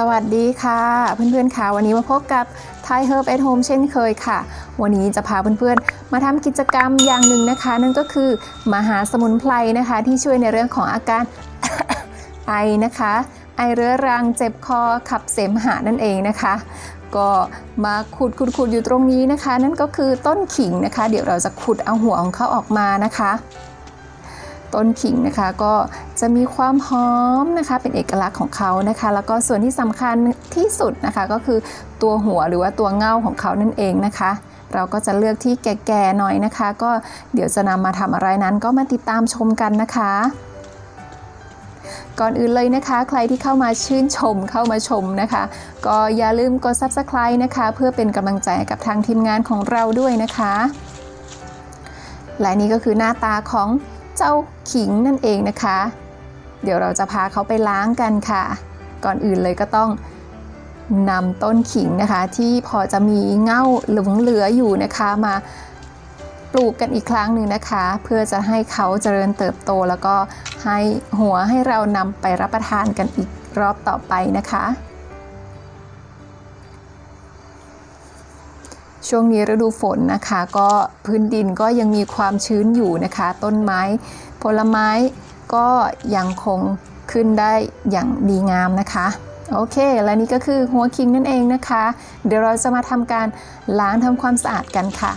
สวัสดีค่ะเพื่อนๆค่ะวันนี้มาพบกับ Thai Herb at Home เช่นเคยค่ะ วันนี้จะพาเพื่อนๆ มาทำกิจกรรมอย่างหนึ่งนะคะ นั่นก็คือมาหาสมุนไพรนะคะ ที่ช่วยในเรื่องของอาการ ไอนะคะ ไอเรื้อรังเจ็บคอขับเสมหะนั่นเองนะคะ ก็มาขุดขุดขุดอยู่ตรงนี้นะคะ นั่นก็คือต้นขิงนะคะ เดี๋ยวเราจะขุดเอาหัวของเขาออกมานะคะ ต้นขิงนะคะก็จะมีความหอมนะคะเป็นเอกลักษณ์ของเขานะคะ แล้วก็ส่วนที่สำคัญที่สุดนะคะก็คือตัวหัวหรือว่าตัวเง่าของเขานั่นเองนะคะ เราก็จะเลือกที่แก่ๆหน่อยนะคะ ก็เดี๋ยวจะนำมาทำอะไรนั้นก็มาติดตามชมกันนะคะก่อนอื่นเลยนะคะ ใครที่เข้ามาชื่นชมเข้ามาชมนะคะ ก็อย่าลืมกด subscribe นะคะ เพื่อเป็นกำลังใจกับทางทีมงานของเราด้วยนะคะ และนี่ก็คือหน้าตาของ เจ้าขิงนั่นเองนะคะ เดี๋ยวเราจะพาเขาไปล้างกันค่ะ ก่อนอื่นเลยก็ต้องนำต้นขิงนะคะ ที่พอจะมีเง่าหลงเหลืออยู่นะคะมาปลูกกันอีกครั้งหนึ่งนะคะ เพื่อจะให้เขาเจริญเติบโตแล้วก็ให้หัวให้เรานำไปรับประทานกันอีกรอบต่อไปนะคะ ช่วงนี้ฤดูฝนนะคะ ก็พื้นดินก็ยังมีความชื้นอยู่นะคะ ต้นไม้ ผลไม้ก็ยังคงขึ้นได้อย่างดีงามนะคะโอเค และนี่ก็คือหัวคิงนั่นเองนะคะ เดี๋ยวเราจะมาทำการล้างทำความสะอาดกันค่ะ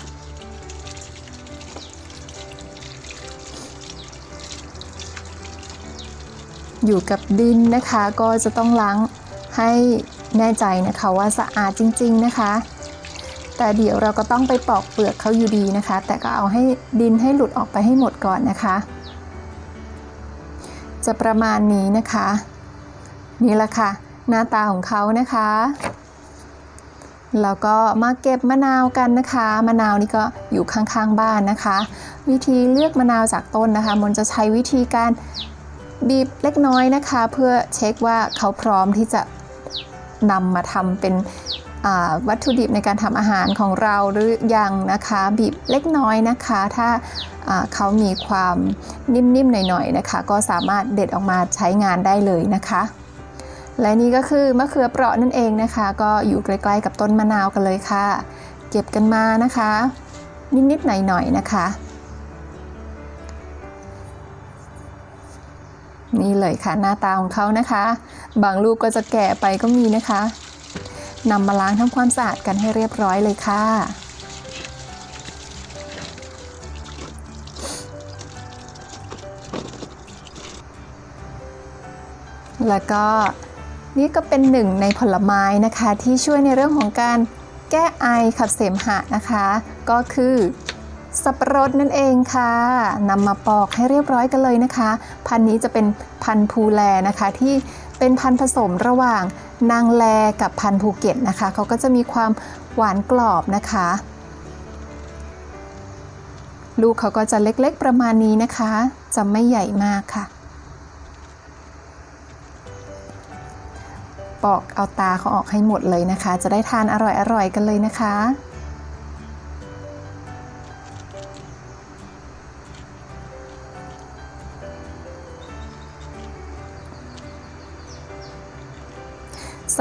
อยู่กับดินนะคะก็จะต้องล้างให้แน่ใจนะคะว่าสะอาดจริง ๆ นะคะ แต่เดี๋ยวเราก็ต้องไปปอกเปลือกเขาอยู่ดีนะคะ แต่ก็เอาให้ดินให้หลุดออกไปให้หมดก่อนนะคะ จะประมาณนี้นะคะ นี่แหละค่ะ หน้าตาของเขานะคะแล้วก็มาเก็บมะนาวกันนะคะ มะนาวนี่ก็อยู่ข้างๆบ้านนะคะ วิธีเลือกมะนาวจากต้นนะคะ มนจะใช้วิธีการบีบเล็กน้อยนะคะ เพื่อเช็คว่าเขาพร้อมที่จะนำมาทำเป็น วัตถุดิบในการทำอาหารของเราหรือยังนะคะบีบเล็กน้อยนะคะ ถ้าเขามีความนิ่มๆหน่อยๆนะคะ ก็สามารถเด็ดออกมาใช้งานได้เลยนะคะ และนี่ก็คือมะเขือเปราะนั่นเองนะคะ ก็อยู่ใกล้ๆกับต้นมะนาวกันเลยค่ะ เก็บกันมานะคะ นิดๆหน่อยๆนะคะ นี่เลยค่ะหน้าตาของเขานะคะ บางลูกก็จะแก่ไปก็มีนะคะ นำมาล้างทำความสะอาดกันให้เรียบร้อยเลยค่ะ แล้วก็นี่ก็เป็นหนึ่งในผลไม้นะคะที่ช่วยในเรื่องของการแก้ไอขับเสมหะนะคะ ก็คือ สับปะรดนั่นเองค่ะนำมาปอกให้เรียบร้อยกันเลยนะคะ พันนี้จะเป็นพันภูแลนะคะ ที่เป็นพันผสมระหว่างนางแลกับพันภูเก็ตนะคะเขาก็จะมีความหวานกรอบนะคะ ลูกเขาก็จะเล็กๆประมาณนี้นะคะ จะไม่ใหญ่มากค่ะ ปอกเอาตาเขาออกให้หมดเลยนะคะ จะได้ทานอร่อยๆกันเลยนะคะ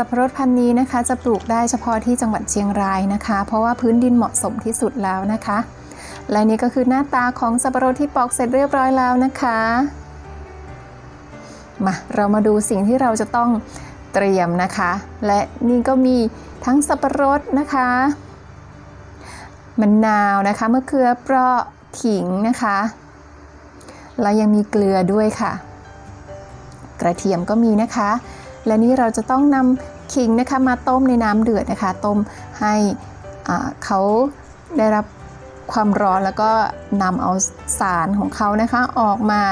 สับปะรดพันธุ์นี้นะคะ จะปลูกได้เฉพาะที่จังหวัดเชียงรายนะคะ เพราะว่าพื้นดินเหมาะสมที่สุดแล้วนะคะ และนี่ก็คือหน้าตาของสับปะรดที่ปอกเสร็จเรียบร้อยแล้วนะคะมาเรามาดูสิ่งที่เราจะต้องเตรียมนะคะ และนี่ก็มีทั้งสับปะรดนะคะมะนาวนะคะมะเขือเปราะขิงนะคะแล้วยังมีเกลือด้วยค่ะ กระเทียมก็มีนะคะ และนี่เราจะต้องนำขิงนะคะมาต้มในน้ำเดือดนะคะ ต้มให้เขาได้รับความร้อนแล้วก็นำเอาสารของเขานะคะออกมา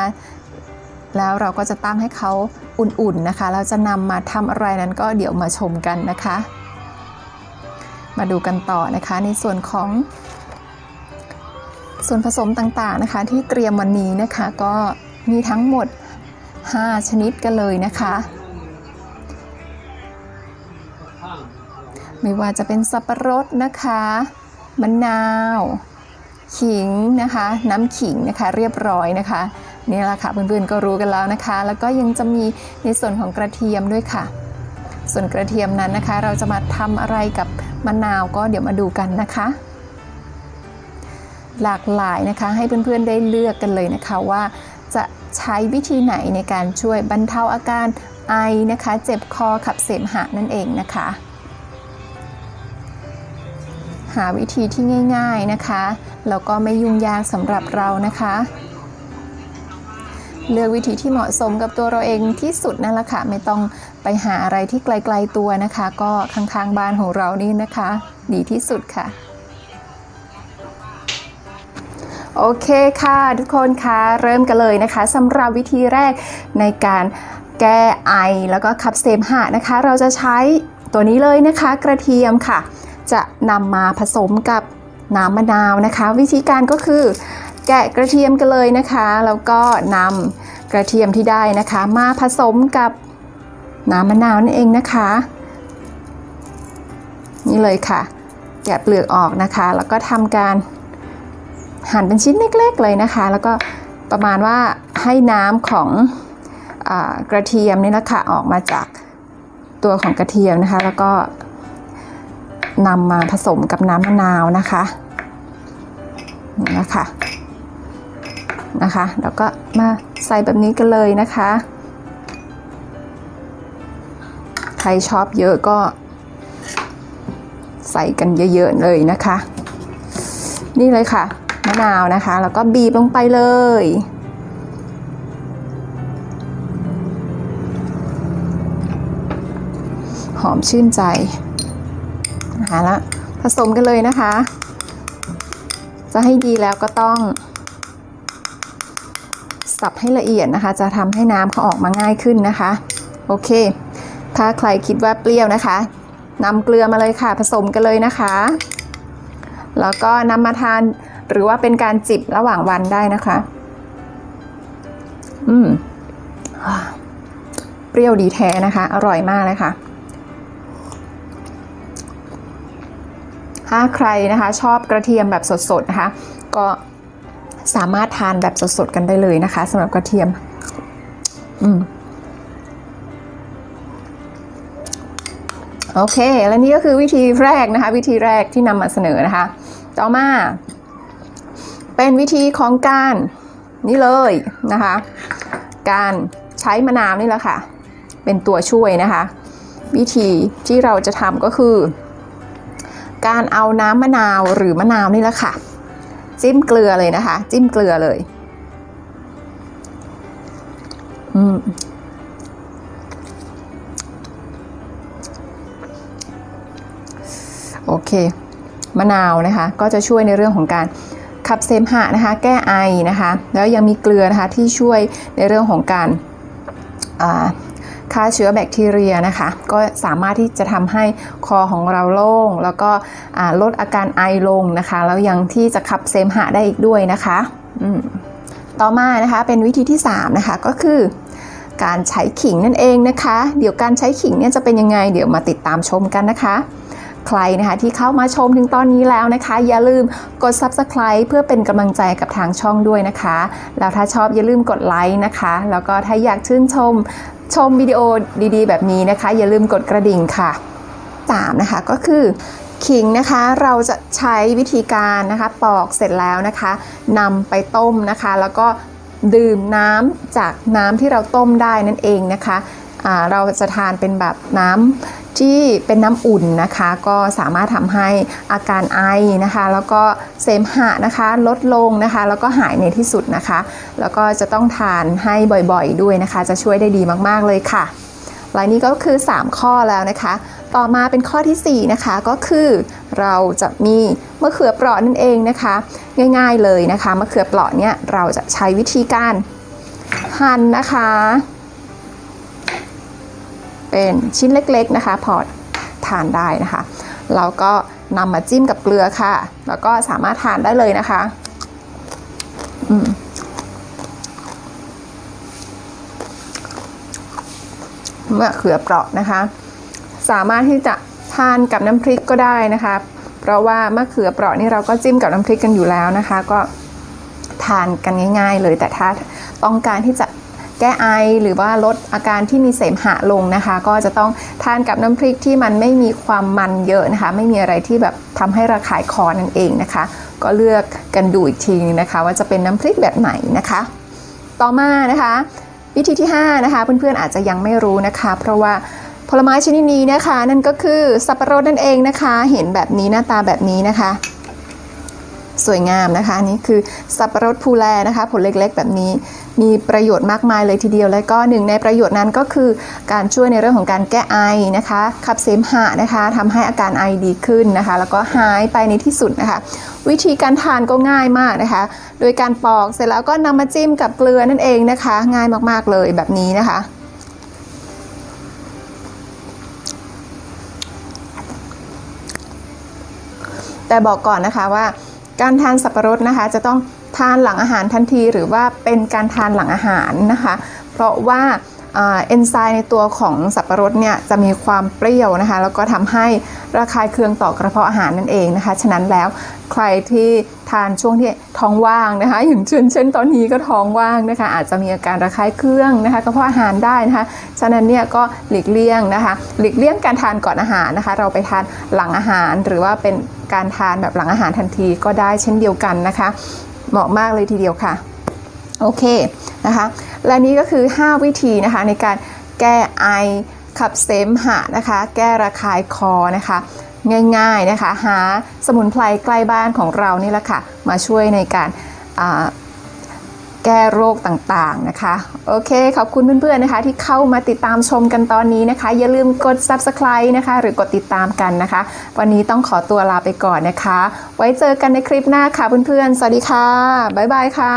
แล้วเราก็จะตั้งให้เขาอุ่นๆนะคะ เราจะนำมาทำอะไรนั้นก็เดี๋ยวมาชมกันนะคะ มาดูกันต่อนะคะ ในส่วนของ ส่วนผสมต่างๆนะคะ ที่เตรียมวันนี้นะคะก็มีทั้งหมด 5 ชนิดกันเลยนะคะ ไม่ว่าจะเป็นสับปะรดนะคะมะนาว ขิงนะคะ น้ำขิงนะคะเรียบร้อยนะคะนี่แหละค่ะเพื่อนๆก็รู้กันแล้วนะคะ แล้วก็ยังจะมีในส่วนของกระเทียมด้วยค่ะ ส่วนกระเทียมนั้นนะคะ เราจะมาทำอะไรกับมะนาวก็เดี๋ยวมาดูกันนะคะ หลากหลายนะคะให้เพื่อนๆได้เลือกกันเลยนะคะว่าจะใช้วิธีไหนในการช่วยบรรเทาอาการไอนะคะ เจ็บคอขับเสมหะนั่นเองนะคะ หาวิธีที่ง่ายๆนะคะ แล้วก็ไม่ยุ่งยากสำหรับเรานะคะ เลือกวิธีที่เหมาะสมกับตัวเราเองที่สุดนั่นแหละค่ะ ไม่ต้องไปหาอะไรที่ไกลๆตัวนะคะ ก็ข้างๆบ้านของเรานี่นะคะ ดีที่สุดค่ะโอเคค่ะทุกคนคะเริ่มกันเลยนะคะสำหรับวิธีแรกในการแก้ไอแล้วก็ขับเสมหะนะคะ เราจะใช้ตัวนี้เลยนะคะ กระเทียมค่ะ จะนำมาผสมกับน้ำมะนาวนะคะ วิธีการก็คือ แกะกระเทียมกันเลยนะคะ แล้วก็นำกระเทียมที่ได้นะคะ มาผสมกับน้ำมะนาวนั่นเองนะคะ นี่เลยค่ะ แกะเปลือกออกนะคะ แล้วก็ทำการหั่นเป็นชิ้นเล็กๆเลยนะคะ แล้วก็ประมาณว่าให้น้ำของอกระเทียมนี่แหละค่ะออกมาจากตัวของกระเทียมนะคะ แล้วก็ นำมาผสมกับน้ำมะนาวนะคะนี่นะคะนะคะแล้วก็มาใส่แบบนี้กันเลยนะคะ ใครชอบเยอะก็ใส่กันเยอะๆเลยนะคะ นี่เลยค่ะมะนาวนะคะ แล้วก็บีบลงไปเลยหอมชื่นใจ นะคะแล้วผสมกันเลยนะคะ จะให้ดีแล้วก็ต้อง สับให้ละเอียดนะคะ จะทำให้น้ำเขาออกมาง่ายขึ้นนะคะ โอเค ถ้าใครคิดว่าเปรี้ยวนะคะนำเกลือมาเลยค่ะ ผสมกันเลยนะคะ แล้วก็นำมาทานหรือว่าเป็นการจิบระหว่างวันได้นะคะ อืม เปรี้ยวดีแท้นะคะ อร่อยมากเลยค่ะ ถ้าใครนะคะชอบกระเทียมแบบสดๆนะคะ ก็สามารถทานแบบสดๆกันได้เลยนะคะสำหรับกระเทียม อืมโอเค และนี่ก็คือวิธีแรกนะคะ วิธีแรกที่นำมาเสนอนะคะ ต่อมา เป็นวิธีของการนี่เลยนะคะ การใช้มะนาวนี่แหละค่ะ เป็นตัวช่วยนะคะ วิธีที่เราจะทำก็คือ การเอาน้ำมะนาวหรือมะนาวนี่แหละค่ะ จิ้มเกลือเลยนะคะ จิ้มเกลือเลยอืมโอเค มะนาวนะคะ ก็จะช่วยในเรื่องของการขับเสมหะนะคะ แก้ไอนะคะ แล้วยังมีเกลือนะคะที่ช่วยในเรื่องของการ ฆ่าเชื้อแบคทีเรียนะคะ ก็สามารถที่จะทำให้คอของเราโล่ง แล้วก็ลดอาการไอลงนะคะ แล้วยังที่จะขับเสมหะได้อีกด้วยนะคะต่อมานะคะเป็นวิธีที่3นะคะก็คือการใช้ขิงนั่นเองนะคะ เดี๋ยวการใช้ขิงเนี่ยจะเป็นยังไง เดี๋ยวมาติดตามชมกันนะคะ ใครนะคะที่เข้ามาชมถึงตอนนี้แล้วนะคะ อย่าลืมกด Subscribe เพื่อเป็นกำลังใจกับทางช่องด้วยนะคะ แล้วถ้าชอบอย่าลืมกดไลค์นะคะ แล้วก็ถ้าอยากชื่นชม ชมวิดีโอดีๆ แบบนี้นะคะ อย่าลืมกดกระดิ่งค่ะ3นะคะก็คือขิงนะคะเราจะใช้วิธีการนะคะปอกเสร็จแล้วนะคะนำไปต้มนะคะ แล้วก็ดื่มน้ำจากน้ำที่เราต้มได้นั่นเองนะคะะ เราจะทานเป็นแบบน้ำที่เป็นน้ำอุ่นนะคะ ก็สามารถทำให้อาการไอนะคะ แล้วก็เสมหะนะคะลดลงนะคะ แล้วก็หายในที่สุดนะคะ แล้วก็จะต้องทานให้บ่อยๆด้วยนะคะ จะช่วยได้ดีมากๆเลยค่ะและนี่ก็คือ 3 ข้อแล้วนะคะ ต่อมาเป็นข้อที่ 4 นะคะ ก็คือเราจะมีมะเขือเปราะนั่นเองนะคะ ง่ายๆเลยนะคะมะเขือเปราะเนี่ยเราจะใช้วิธีการหั่นนะคะ เป็นชิ้นเล็กๆนะคะ พอทานได้นะคะเราก็นำมาจิ้มกับเกลือค่ะ แล้วก็สามารถทานได้เลยนะคะอืมมะเขือเปราะนะคะ สามารถที่จะทานกับน้ำพริกก็ได้นะคะ เพราะว่ามะเขือเปราะนี่เราก็จิ้มกับน้ำพริกกันอยู่แล้วนะคะ ก็ทานกันง่าย ๆ เลยแต่ถ้าต้องการที่จะ แก้ไอหรือว่าลดอาการที่มีเสมหะลงนะคะ ก็จะต้องทานกับน้ำพริกที่มันไม่มีความมันเยอะนะคะ ไม่มีอะไรที่แบบทำให้ระคายคอนั่นเองนะคะ ก็เลือกกันดูอีกทีนึงนะคะ ว่าจะเป็นน้ำพริกแบบไหนนะคะ ต่อมานะคะ วิธีที่5นะคะเพื่อนๆอาจจะยังไม่รู้นะคะ เพราะว่าผลไม้ชนิดนี้นะคะ นั่นก็คือสับปะรดนั่นเองนะคะ เห็นแบบนี้หน้าตาแบบนี้นะคะ สวยงามนะคะนนี่คือสับปะรดภูแลนะคะ ผลเล็กๆ แบบนี้ มีประโยชน์มากมายเลยทีเดียว และก็หนึ่งในประโยชน์นั้นก็คือการช่วยในเรื่องของการแก้ไอนะคะขับเสมหะนะคะทำให้อาการไอดีขึ้นนะคะ แล้วก็หายไปในที่สุดนะคะ วิธีการทานก็ง่ายมากนะคะ โดยการปอกเสร็จแล้วก็นำมาจิ้มกับเกลือนั่นเองนะคะ ง่ายมากๆเลยแบบนี้นะคะแต่บอกก่อนนะคะว่าการทานสับปะรดนะคะจะต้อง ทานหลังอาหารทันทีหรือว่าเป็นการทานหลังอาหารนะคะ เพราะว่าเอนไซม์ในตัวของสับปะรดเนี่ยจะมีความเปรี้ยวนะคะ แล้วก็ทำให้ระคายเคืองต่อกระเพาะอาหารนั่นเองนะคะ ฉะนั้นแล้วใครที่ทานช่วงที่ท้องว่างนะคะ อย่างเช่นเช่นตอนนี้ก็ท้องว่างนะคะ อาจจะมีอาการระคายเคืองนะคะกระเพาะอาหารได้นะคะ ฉะนั้นเนี่ยก็หลีกเลี่ยงนะคะ หลีกเลี่ยงการทานก่อนอาหารนะคะ เราไปทานหลังอาหารหรือว่าเป็นการทานแบบหลังอาหารทันทีก็ได้เช่นเดียวกันนะคะ เหมาะมากเลยทีเดียวค่ะ โอเคนะคะ และนี้ก็คือ 5 วิธีนะคะในการแก้ไอขับเสมหะนะคะ แก้ระคายคอนะคะ ง่ายๆนะคะ หาสมุนไพรใกล้บ้านของเรานี่แหละค่ะ มาช่วยในการอ่า แก้โรคต่างๆนะคะ โอเค ขอบคุณเพื่อนๆนะคะ ที่เข้ามาติดตามชมกันตอนนี้นะคะ อย่าลืมกด subscribe นะคะ หรือกดติดตามกันนะคะ วันนี้ต้องขอตัวลาไปก่อนนะคะ ไว้เจอกันในคลิปหน้าค่ะเพื่อนๆ สวัสดีค่ะ บ๊ายบายค่ะ